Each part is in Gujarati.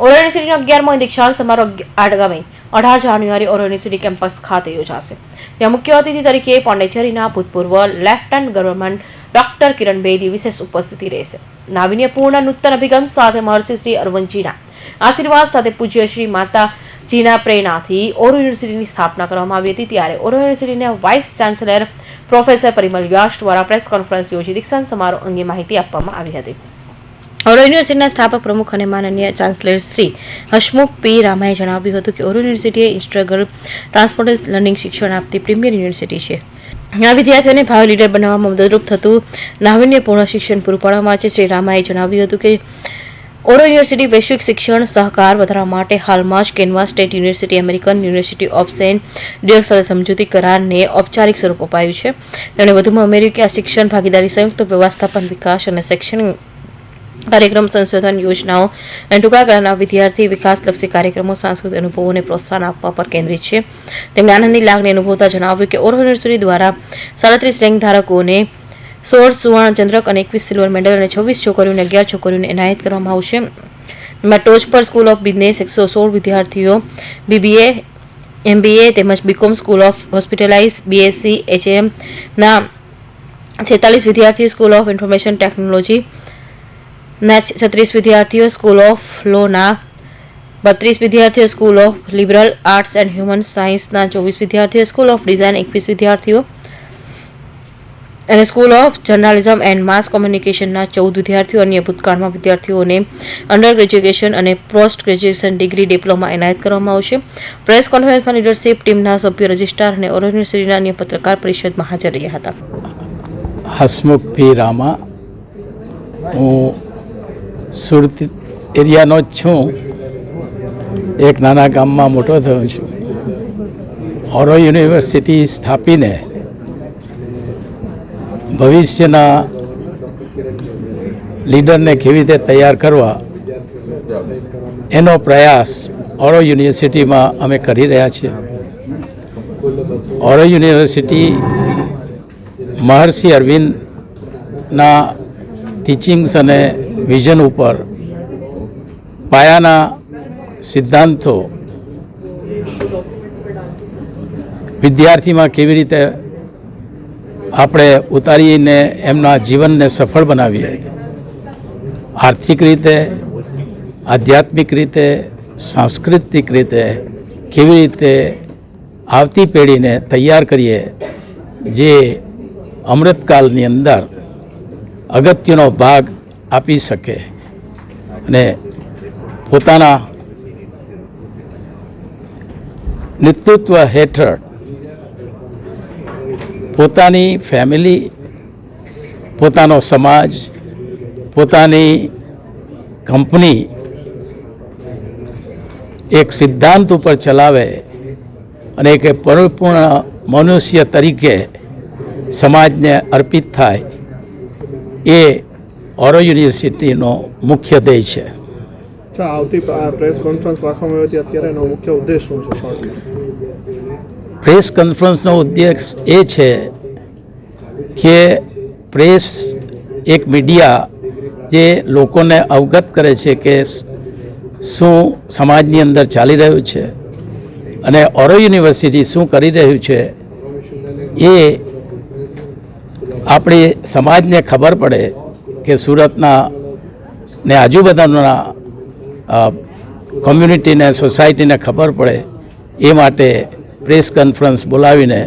ઓરો યુનિવર્સિટીનો અગિયારમો દીક્ષાંત સમારોહ આગામી અઢાર જાન્યુઆરી ઓરો યુનિવર્સિટી કેમ્પસ ખાતે યોજાશે. ત્યાં મુખ્ય અતિથિ તરીકે પોંડિચેરીના ભૂતપૂર્વ lieutenant governor doctor Kiran Bedi વિશેષ ઉપસ્થિતિ રહેશે. નાવીન્યપૂર્ણ નૂતન અભિગમ સાથે મહર્ષિ શ્રી અરવંજીના આશીર્વાદ સાથે પૂજ્ય શ્રી માતાજીના પ્રેરણાથી ઓરો યુનિવર્સિટીની સ્થાપના કરવામાં આવી હતી. ત્યારે ઓરો યુનિવર્સિટીના vice chancellor professor Parimal Vyas દ્વારા પ્રેસ કોન્ફરન્સ યોજી દીક્ષાંત સમારોહ અંગે માહિતી આપવામાં આવી હતી. ઓરો યુનિવર્સિટીના સ્થાપક પ્રમુખ અને માનનીય ચાન્સલર શ્રી હસમુખ પી. રામાએ જણાવ્યું હતું કે ઓરો યુનિવર્સિટી એ ઇન્સ્ટ્રગલ ટ્રાન્સપોર્ટ લર્નિંગ શિક્ષણ આપતી પ્રીમિયર યુનિવર્સિટી છે. આ વિદ્યાર્થીઓને ભાવિ લીડર બનાવવામાં મદદરૂપ થતું નાવિન્યપૂર્ણ શિક્ષણ પૂરું પાડવામાં છે શ્રી રામાએ જણાવ્યું હતું કે ઓરો યુનિવર્સિટી વૈશ્વિક શિક્ષણ સહકાર વધારવા માટે હાલમાં જ Canva state university, American university of saint ડિયોક સાથે સમજૂતી કરારને ઔપચારિક સ્વરૂપ અપાયું છે. તેમણે વધુમાં ઉમેર્યું કે આ શિક્ષણ ભાગીદારી, સંયુક્ત વ્યવસ્થાપન, વિકાસ અને શૈક્ષણિક કાર્યક્રમ સંશોધન યોજનાઓ અને ટૂંકા ગાળાના વિદ્યાર્થી વિકાસલક્ષી કાર્યક્રમો, સાંસ્કૃતિક અનુભવોને પ્રોત્સાહન આપવા પર કેન્દ્રિત છે. તેમણે આનંદની લાગણી અનુભવતા જણાવ્યું કે ઓર યુનિવર્સિટી દ્વારા સાડત્રીસ રેન્ક ધારકોને સોળ સુવર્ણ ચંદ્રક અને એકવીસ સિલ્વર મેડલ અને છવ્વીસ છોકરીઓને અગિયાર છોકરીઓને એનાયત કરવામાં આવશે. એમાં ટોચ પર સ્કૂલ ઓફ બિઝનેસ એકસો સોળ વિદ્યાર્થીઓ, બીબીએ, એમબીએ તેમજ BCom school of hospitalise, BSc એચએમના છેતાલીસ વિદ્યાર્થીઓ સ્કૂલ ઓફ ઇન્ફોર્મેશન ટેકનોલોજી ના છત્રીસ વિદ્યાર્થીઓ સ્કૂલ ઓફ લોના બત્રીસ વિદ્યાર્થીઓ school of liberal arts and human સાયન્સના ચોવીસ વિદ્યાર્થીઓ સ્કૂલ ઓફ ડિઝાઇન એકવીસ વિદ્યાર્થીઓ અને school of journalism and mass કોમ્યુનિકેશનના ચૌદ વિદ્યાર્થીઓ અન્ય ભૂતકાળમાં વિદ્યાર્થીઓને અંડર ગ્રેજ્યુએશન અને પોસ્ટ ગ્રેજ્યુએશન ડિગ્રી ડિપ્લોમા એનાયત કરવામાં આવશે. પ્રેસ કોન્ફરન્સમાં લીડરશીપ ટીમના સભ્યો રજિસ્ટ્રાર અને ઓરો યુનિવર્સિટીના અન્ય પત્રકાર પરિષદમાં હાજર રહ્યા હતા. હસમુખ પી રામા. હું સુરત એરિયાનો જ છું. એક નાના ગામમાં મોટો થયો છું. ઓરો યુનિવર્સિટી સ્થાપીને ભવિષ્યના લીડરને કેવી રીતે તૈયાર કરવા એનો પ્રયાસ ઓરો યુનિવર્સિટીમાં અમે કરી રહ્યા છીએ. ઓરો યુનિવર્સિટી મહર્ષિ અરવિંદના ટીચિંગ્સ અને વિઝન ઉપર પાયાના સિદ્ધાંતો વિદ્યાર્થીમાં કેવી રીતે આપણે ઉતારીને એમના જીવનને સફળ બનાવીએ? આર્થિક રીતે, આધ્યાત્મિક રીતે, સાંસ્કૃતિક રીતે કેવી રીતે આવતી પેઢીને તૈયાર કરીએ જે અમૃતકાલની અંદર અગત્યનો ભાગ આપી શકે અને પોતાના નેતૃત્વ હેઠળ પોતાની ફેમિલી પોતાનો સમાજ, પોતાની કંપની એક સિદ્ધાંત ઉપર ચલાવે અને એક પરિપૂર્ણ મનુષ્ય તરીકે સમાજને અર્પિત થાય એ ઓરો યુનિવર્સિટીનો મુખ્ય ધ્યેય છે. અચ્છા આવતી પ્રેસ કોન્ફરન્સ રાખવામાં આવી હતી અત્યારે એનો મુખ્ય ઉદ્દેશ શું છે પ્રેસ કોન્ફરન્સનો ઉદ્દેશ એ છે કે પ્રેસ એક મીડિયા જે લોકોને અવગત કરે છે કે શું સમાજની અંદર ચાલી રહ્યું છે અને ઓરો યુનિવર્સિટી શું કરી રહ્યું છે એ આપણી સમાજને ખબર પડે કે સુરતના ને આજુબાજુના કોમ્યુનિટીને સોસાયટીને ખબર પડે એ માટે પ્રેસ કોન્ફરન્સ બોલાવીને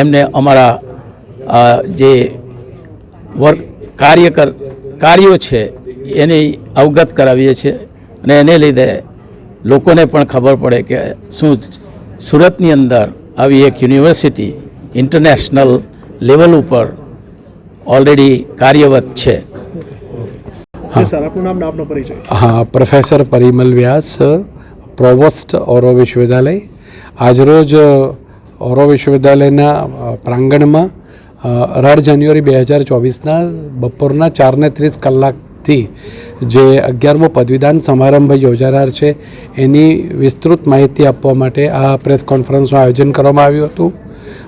એમને અમારા જે વર્ક કાર્યકર, કાર્યો છે, એની અવગત કરાવીએ છીએ અને એને લીધે લોકોને પણ ખબર પડે કે શું સુરતની અંદર આવી એક યુનિવર્સિટી ઇન્ટરનેશનલ લેવલ ઉપર ઓલરેડી કાર્યરત છે. સર આપનું નામ આપનો પરિચય. હા પ્રોફેસર પરિમલ વ્યાસ પ્રોવોસ્ટ ઓરો વિશ્વવિદ્યાલય. આજરોજ ઓરો વિશ્વવિદ્યાલયના પ્રાંગણમાં અઢાર જાન્યુઆરી બે હજાર ચોવીસના બપોરના ચારને ત્રીસ કલાકથી જે અગિયારમો પદવીદાન સમારંભ યોજાનાર છે એની વિસ્તૃત માહિતી આપવા માટે આ પ્રેસ કોન્ફરન્સનું આયોજન કરવામાં આવ્યું હતું.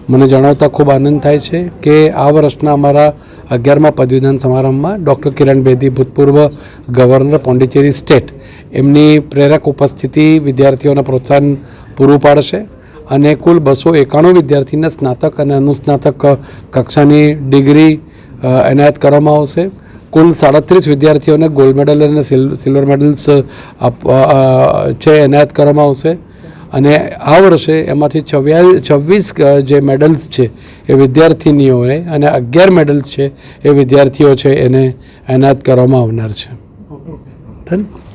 મને જણાવતા ખૂબ આનંદ થાય છે કે આ વર્ષના અમારા અગિયારમા પદવીદાન સમારંભમાં ડૉક્ટર કિરણ બેદી, ભૂતપૂર્વ ગવર્નર પોંડિચેરી સ્ટેટ. એમની પ્રેરક ઉપસ્થિતિ વિદ્યાર્થીઓને પ્રોત્સાહન પૂરું પાડશે અને કુલ બસો એકાણું વિદ્યાર્થીને સ્નાતક અને અનુસ્નાતક કક્ષાની ડિગ્રી એનાયત કરવામાં આવશે. કુલ સાડત્રીસ વિદ્યાર્થીઓને ગોલ્ડ મેડલ અને સિલ- સિલ્વર મેડલ્સ છે એનાયત કરવામાં આવશે. અને આ વર્ષે એમાંથી છવ્યા છવ્વીસ જે મેડલ્સ છે એ વિદ્યાર્થીનીઓએ અને અગિયાર મેડલ્સ છે એ વિદ્યાર્થીઓ છે એને એનાયત કરવામાં આવનાર છે Done?